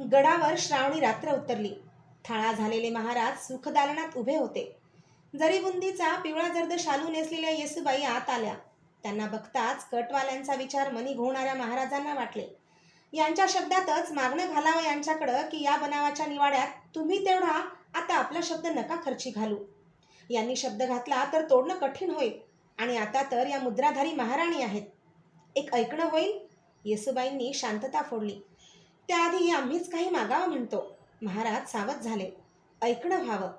गडावर श्रावणी रात्र उतरली. थाळा झालेले महाराज सुखदालनात उभे होते. जरी बुंदीचा पिवळा जर्द शालू नेसलेल्या येसुबाई आत आल्या. त्यांना बघताच कटवाल्यांचा विचार मनी घोवणाऱ्या महाराजांना वाटले. यांच्या शब्दातच मागणं घालावं यांच्याकडं की या बनावाच्या निवाड्यात तुम्ही तेवढा आता आपला शब्द नका खर्ची घालू. यांनी शब्द घातला तर तोडणं कठीण होईल आणि आता तर या मुद्राधारी महाराणी आहेत. एक ऐकणं होईल? येसुबाईंनी शांतता फोडली. त्याआधी आम्हीच काही मागावं म्हणतो. महाराज सावध झाले. ऐकणं व्हावं.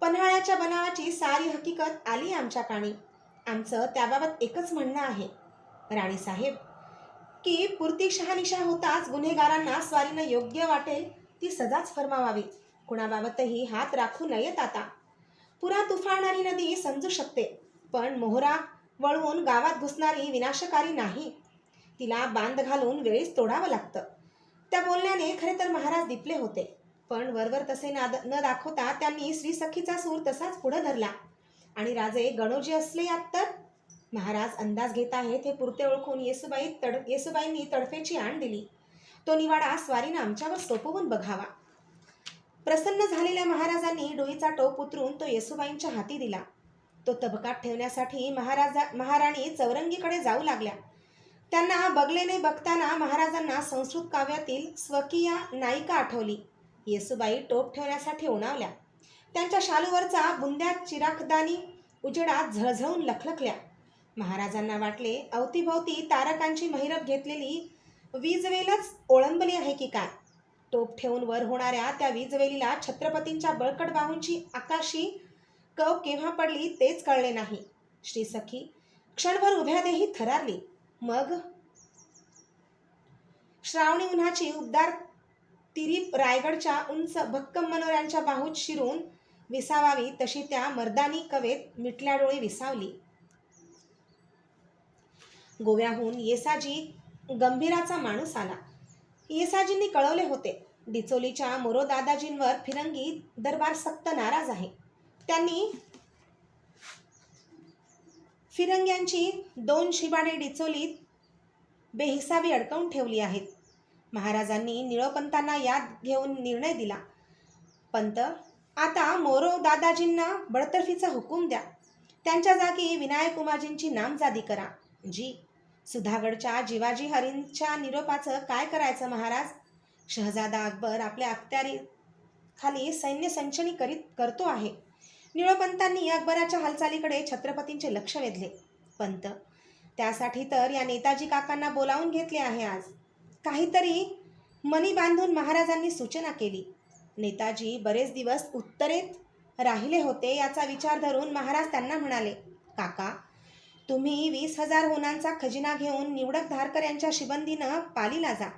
पन्हाळ्याच्या बनावाची सारी हकीकत आली आमच्या काणी आमचं त्याबाबत एकच म्हणणं आहे. राणीसाहेब की पुरती शहानिशा होताच गुन्हेगारांना स्वारीनं योग्य वाटेल ती सजाच फरमावावी. कुणाबाबतही हात राखू नयेत आता. पुरा तुफाळणारी नदी समजू शकते पण मोहरा वळवून गावात घुसणारी विनाशकारी नाही. तिला बांध घालून वेळीच तोडावं लागतं. त्या बोलण्याने खरे तर महाराज दिपले होते. पण वरवर तसे नाद न दाखवता त्यांनी श्री सखीचा सूर तसाच पुढं धरला. आणि राजे गणोजी असले यात तर? महाराज अंदाज घेत आहेत हे पुरते ओळखून येसुबाई तड येसुबाईंनी तडफेची आण दिली. तो निवाडा स्वारीनं आमच्यावर सोपवून बघावा. प्रसन्न झालेल्या महाराजांनी डोईचा टोप उतरून तो येसुबाईंच्या हाती दिला. तो तबकात ठेवण्यासाठी महाराजा महाराणी चौरंगीकडे जाऊ लागल्या. त्यांना बगलेने बघताना महाराजांना संस्कृत काव्यातील स्वकीय नायिका आठवली. येसुबाई टोप ठेवण्यासाठी उणावल्या त्यांच्या शालूवरचा बुंद्यात चिराखदानी उजेडात झळझळून लखलखल्या. महाराजांना वाटले अवतीभोवती तारकांची महिरप घेतलेली वीजवेलच ओळंबली आहे की काय? टोप ठेवून वर होणाऱ्या त्या वीजवेलीला छत्रपतींच्या बळकट बाहूंची आकाशी कव केव्हा पडली तेच कळले नाही. श्री सखी क्षणभर उभ्यादेही थरारली. मग? श्रावणी उन्हाची उबदार तिरीप रायगडच्या उंच भक्कम मनोऱ्यांच्या बाहूत शिरून विसावावी तशी त्या मर्दानी कवेत मिटल्या डोळे विसावली. गोव्याहून येसाजी गंभीराचा माणूस आला. येसाजींनी कळवले होते डिचोलीच्या मोरोदादाजींवर फिरंगी दरबार सक्त नाराज आहे. त्यांनी फिरंग्यांची दोन शिबाडे डिचोलीत बेहिसाबी अडकवून ठेवली आहेत. महाराजांनी निळोपंतांना याद घेऊन निर्णय दिला. पंत आता मोरो दादाजींना बडतर्फीचा हुकूम द्या. त्यांच्या जागी विनायक उमाजींची नामजादी करा. जी सुधागडच्या जिवाजी हरींच्या निरोपाचं काय करायचं महाराज? शहजादा अकबर आपल्या अखत्यारी खाली सैन्य संचनी करीत करतो आहे. निळोपंतांनी अकबराच्या हालचालीकडे छत्रपतींचे लक्ष वेधले. पंत. त्यासाठी तर या नेताजी काकांना बोलावून घेतले आहे आज. काहीतरी मनी बांधून महाराजांनी सूचना केली. नेताजी बरेच दिवस उत्तरेत राहिले होते याचा विचार धरून महाराज त्यांना म्हणाले काका तुम्ही वीस हजार होनांचा खजिना घेऊन निवडक धारकर यांच्या शिबंदीनं पालीला जा.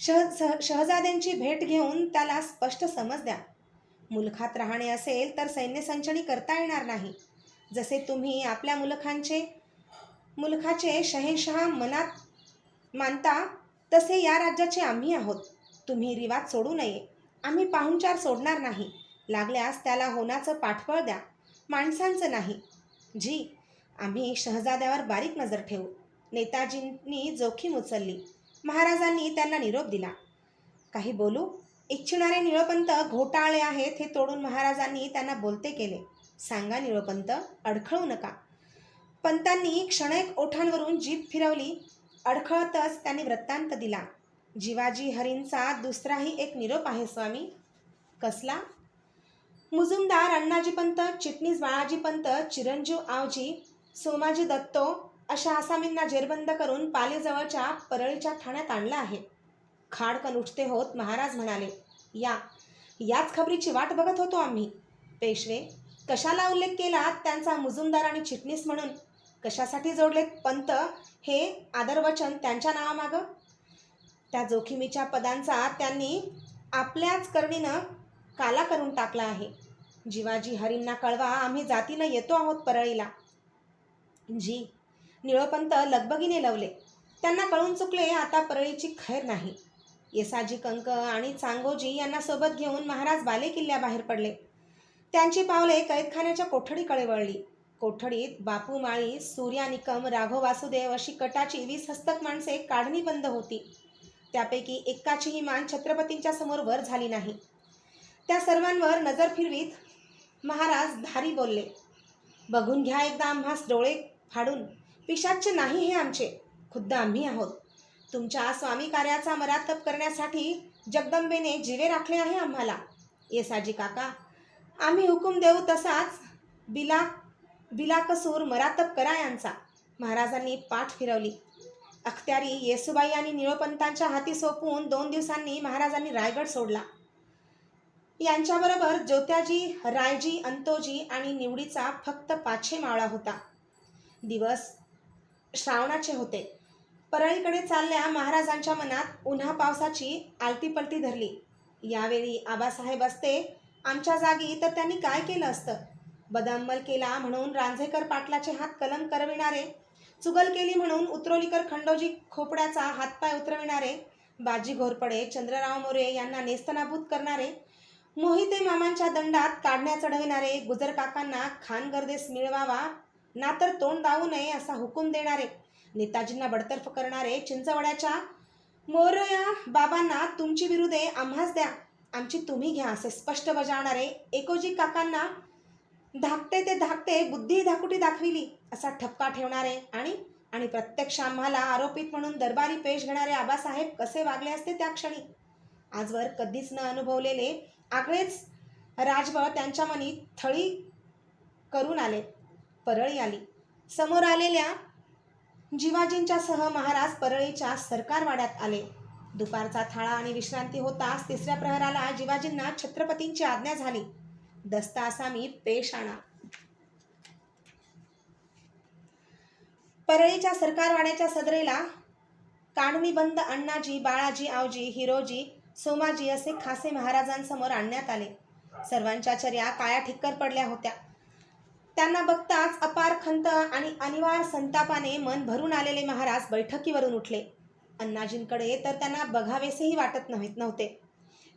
शह सह शहजाद्यांची भेट घेऊन त्याला स्पष्ट समज द्या. मुलखात राहणे असेल तर सैन्यसंचणी करता येणार नाही. जसे तुम्ही आपल्या मुलखांचे मुलखाचे शहेनशहा मनात मानता तसे या राज्याचे आम्ही आहोत. तुम्ही रिवाज सोडू नये. आम्ही पाहुणचार सोडणार नाही. लागल्यास त्याला होनाचं पाठबळ द्या. माणसांचं नाही. जी आम्ही शहजाद्यावर बारीक नजर ठेवू. नेताजींनी जोखीम उचलली. महाराजांनी त्यांना निरोप दिला. काही बोलू? इच्छिणारे निळपंत घोटाळे आहेत हे तोडून महाराजांनी त्यांना बोलते केले. सांगा निळपंत अडखळू नका. पंतांनी क्षणैक ओठांवरून जीभ फिरवली. अडखळतच त्यांनी वृत्तांत दिला. जिवाजी हरींचा दुसराही एक निरोप आहे स्वामी. कसला? मुजुमदार अण्णाजीपंत चिटणीस बाळाजीपंत चिरंजीव आवजी सोमाजी दत्तो अशा आसामींना जेरबंद करून पालेजवळच्या परळीच्या ठाण्यात आणलं आहे. खाडकन उठते होत महाराज म्हणाले या याच खबरीची वाट बघत होतो आम्ही. पेशवे कशाला उल्लेख केला त्यांचा मुजुमदार आणि चिटणीस म्हणून? कशासाठी जोडलेत पंत हे आदरवचन त्यांच्या नावामागं त्या जोखिमीच्या पदांचा त्यांनी आपल्याच करणीनं काला करून टाकला आहे. जिवाजी हरींना कळवा आम्ही जातीनं येतो आहोत परळीला. जी निळोपंत लगबगीने लवले. त्यांना कळून चुकले आता परळीची खैर नाही. येसाजी कंक आणि चांगोजी यांना सोबत घेऊन महाराज बाले किल्ल्याबाहेर पडले. त्यांची पावले कैदखान्याच्या कोठडीकडे वळली. कोठडीत बापू माळी सूर्यानिकम राघव वासुदेव अशी कटाची वीस हस्तक माणसे काढणी बंद होती. त्यापैकी एकाचीही मान छत्रपतींच्या समोर वर झाली नाही. त्या सर्वांवर नजर फिरवीत महाराज धारी बोलले बघून घ्या एकदा आम्हास डोळे फाडून. पिशाच्य नाही हे आमचे. खुद्द आम्ही आहोत. तुमच्या स्वामी कार्याचा मरातप करण्यासाठी जगदंबेने जिवे राखले आहे आम्हाला. येसाजी काका. आम्ही हुकूम देऊ तसाच बिला बिलाकसूर मरातप करा यांचा. महाराजांनी पाठ फिरवली. अख्त्यारी येसुबाई आणि निळोपंतांच्या हाती सोपवून दोन दिवसांनी महाराजांनी रायगड सोडला. यांच्याबरोबर ज्योत्याजी रायजी अंतोजी आणि निवडीचा फक्त पाचशे मावळा होता. दिवस श्रावणाचे होते. परळीकडे चालल्या महाराजांच्या मनात उन्हा पावसाची आलतीपलती धरली. यावेळी आबासाहेब असते आमच्या जागी तर त्यांनी काय केलं असतं? बदामल केला म्हणून रांझेकर पाटलाचे हात कलम करविणारे चुगल केली म्हणून उतरोलीकर खंडोजी खोपड्याचा हातपाय उतरविणारे बाजी घोरपडे चंद्रराव मोरे यांना नेस्तनाभूत करणारे मोहिते मामांच्या दंडात काढण्या चढविणारे गुजर काकांना खानगर्देस मिळवावा ना तर तोंड दावू नये असा हुकूम देणारे नेताजींना बडतर्फ करणारे चिंचवड्याच्या मोरया बाबांना तुमची विरुदे आम्हाच द्या. आमची तुम्ही घ्या असे स्पष्ट बजावणारे एकोजी काकांना धाकटे ते धाकटे बुद्धी धाकुटी दाखविली असा ठपका ठेवणारे आणि आणि प्रत्यक्ष आम्हाला आरोपित म्हणून दरबारी पेश घेणारे आबासाहेब कसे वागले असते त्या क्षणी? आजवर कधीच न अनुभवलेले आगळेच राजबळ त्यांच्या मनी थळी करून आले परळी आली. समोर आलेल्या जिवाजींच्या सह महाराज परळीच्या सरकारवाड्यात आले. दुपारचा थाळा आणि विश्रांती होताच तिसऱ्या प्रहराला जिवाजींना छत्रपतींची आज्ञा झाली. दस्ता आसामी पेश आणा परळीच्या सरकारवाड्याच्या सदरेला काढणी अण्णाजी बाळाजी आवजी हिरोजी सोमाजी असे खासे महाराजांसमोर आणण्यात आले. सर्वांच्या चर्या काळ्या ठिक्कर पडल्या होत्या. त्यांना बघताच अपार खंत आणि अनिवार संतापाने मन भरून आलेले महाराज बैठकीवरून उठले. अण्णाजींकडे तर त्यांना बघावेसेही वाटत नव्हत नव्हते.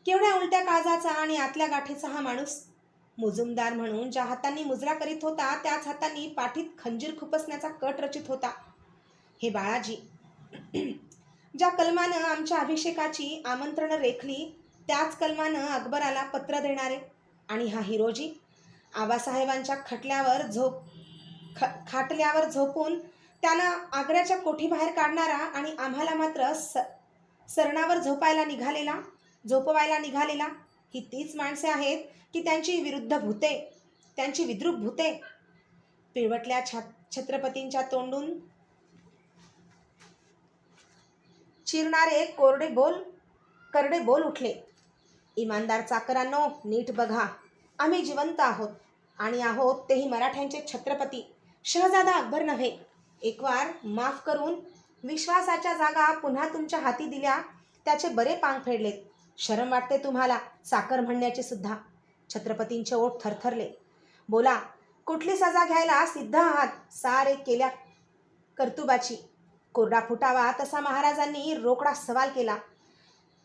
केवढ्या उलट्या काळजाचा आणि आतल्या गाठीचा हा माणूस? मुजुमदार म्हणून ज्या हातांनी मुजरा करीत होता त्याच हातांनी पाठीत खंजीर खुपसण्याचा कट रचित होता. हे बाळाजी ज्या कलमानं आमच्या अभिषेकाची आमंत्रणं रेखली त्याच कलमानं अकबराला पत्र देणारे. आणि हा हिरोजी आबासाहेबांच्या खटल्यावर झोप ख खाटल्यावर झोपून त्यांना आग्र्याच्या कोठीबाहेर काढणारा आणि आम्हाला मात्र स सरणावर झोपायला निघालेला झोपवायला निघालेला ही तीच माणसे आहेत की त्यांची विरुद्ध भूते त्यांची विद्रुप भूते. पिळवटल्या छा छत्रपतींच्या तोंडून चिरणारे कोरडे बोल करडे बोल उठले. इमानदार चाकरांनो नीट बघा. आम्ही जिवंत आहोत आणि आहोत तेही मराठ्यांचे छत्रपती. शहजादा अकबर नव्हे. एकवार माफ करून विश्वासाच्या जागा पुन्हा तुमच्या हाती दिल्या त्याचे बरे पांग फेडलेत. शरम वाटते तुम्हाला साखर म्हणण्याची सुद्धा. छत्रपतींचे ओठ थरथरले. बोला कुठली सजा घ्यायला सिद्ध आहात? सारे केल्या कर्तुबाची. कोरडा फुटावा तसा महाराजांनी रोकडा सवाल केला.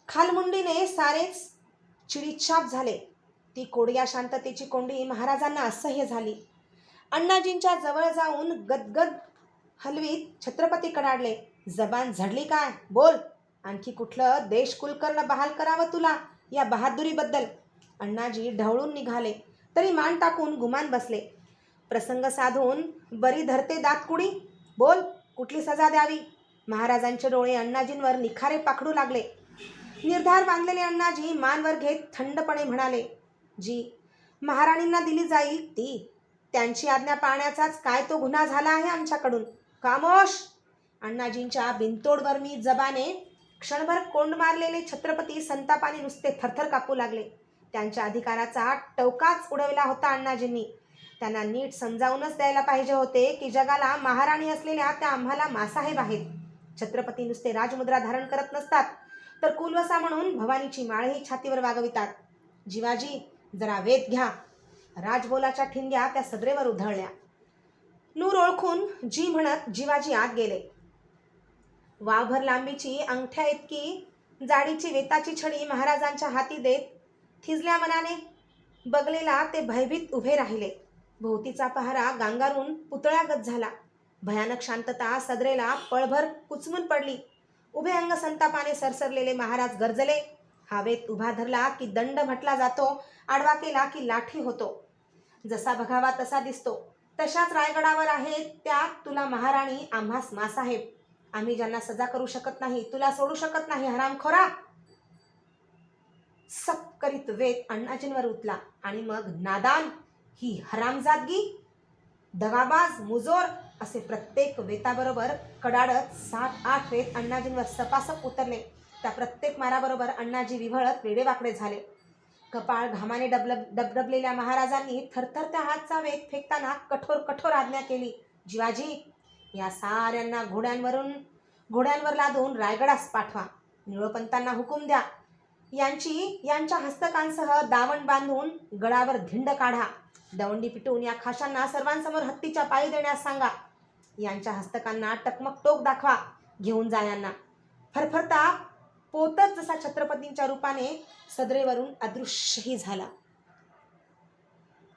खालमुंडीने सारेच चिडीछाप झाले. ती कोडया शांततेची कोंडी महाराजांना असह्य झाली. अण्णाजींच्या जवळ जाऊन गदगद हलवीत छत्रपती कडाडले जबान झडली काय? बोल. आणखी कुठलं देश कुलकर्ण बहाल करावं तुला या बहादुरीबद्दल? अण्णाजी ढवळून निघाले तरी मान टाकून गुमान बसले. प्रसंग साधून बरी धरते दातकुडी बोल कुठली सजा द्यावी? महाराजांचे डोळे अण्णाजींवर निखारे पाखडू लागले. निर्धार बांधलेले अण्णाजी मानवर घेत थंडपणे म्हणाले जी. महाराणींना दिली जाईल ती. त्यांची आज्ञा पाळण्याचाच काय तो गुन्हा झाला आहे आमच्याकडून. कामोश अण्णाजींच्या बिनतोडवर मी जबाने क्षणभर कोंड मारलेले छत्रपती संतापाने नुसते थरथर कापू लागले. त्यांच्या अधिकाराचा टवकाच उडवला होता अण्णाजींनी. त्यांना नीट समजावूनच द्यायला पाहिजे होते की जगाला महाराणी असलेल्या त्या आम्हाला मासाहेब आहेत. छत्रपती नुसते राजमुद्रा धारण करत नसतात तर कुलवसा म्हणून भवानीची माळही छातीवर वागवितात. जिवाजी जरा वेध घ्या. राजबोलाच्या ठिणग्या त्या सदरेवर उधळल्या. नूर ओळखून जी म्हणत जिवाजी आत गेले. वावभर लांबीची अंगठ्या इतकी जाडीची वेताची छडी महाराजांच्या हाती देत थिजल्या मनाने बगलेला ते भयभीत उभे राहिले. भोवतीचा पहारा गांगारून पुतळ्यागत झाला. भयानक शांतता सदरेला पळभर कुचमून पडली. उभे अंग संतापाने सरसरलेले महाराज गरजले. हवेत उभा धरला की दंड म्हटला जातो आडवा केला की लाठी होतो. जसा बघावा तसा दिसतो. तशाच रायगडावर आहेत त्यात तुला महाराणी आम्हास मासाहेब. आम्ही ज्यांना सजा करू शकत नाही तुला सोडू शकत नाही हरामखोरा सप करीत वेद अण्णाजींवर उतला आणि मग नादान ही हरामजादगी दगाबाज मुजोर असे प्रत्येक वेताबरोबर कडाडत सात आठ वेत अण्णाजींवर सपासप उतरले. त्या प्रत्येक माराबरोबर अण्णाजी विव्हळत वेडेवाकडे झाले. कपाळ घामाने डबलब डबडबलेल्या महाराजांनी थरथरत्या हातचा वेग फेकताना कठोर कठोर आज्ञा केली. जिवाजी या साऱ्यांना घोड्यांवरून घोड्यांवर लादून रायगडास पाठवा. निळोपंतांना हुकूम द्या. यांची यांच्या हस्तकांसह दावण बांधून गडावर धिंड काढा. दवंडी पिटून या खाशांना सर्वांसमोर हत्तीच्या पायी देण्यास सांगा. यांच्या हस्तकांना टकमक टोक दाखवा. घेऊन जा यांना. फरफरता पोतच जसा छत्रपतींच्या रूपाने सदरेवरून अदृश्यही झाला.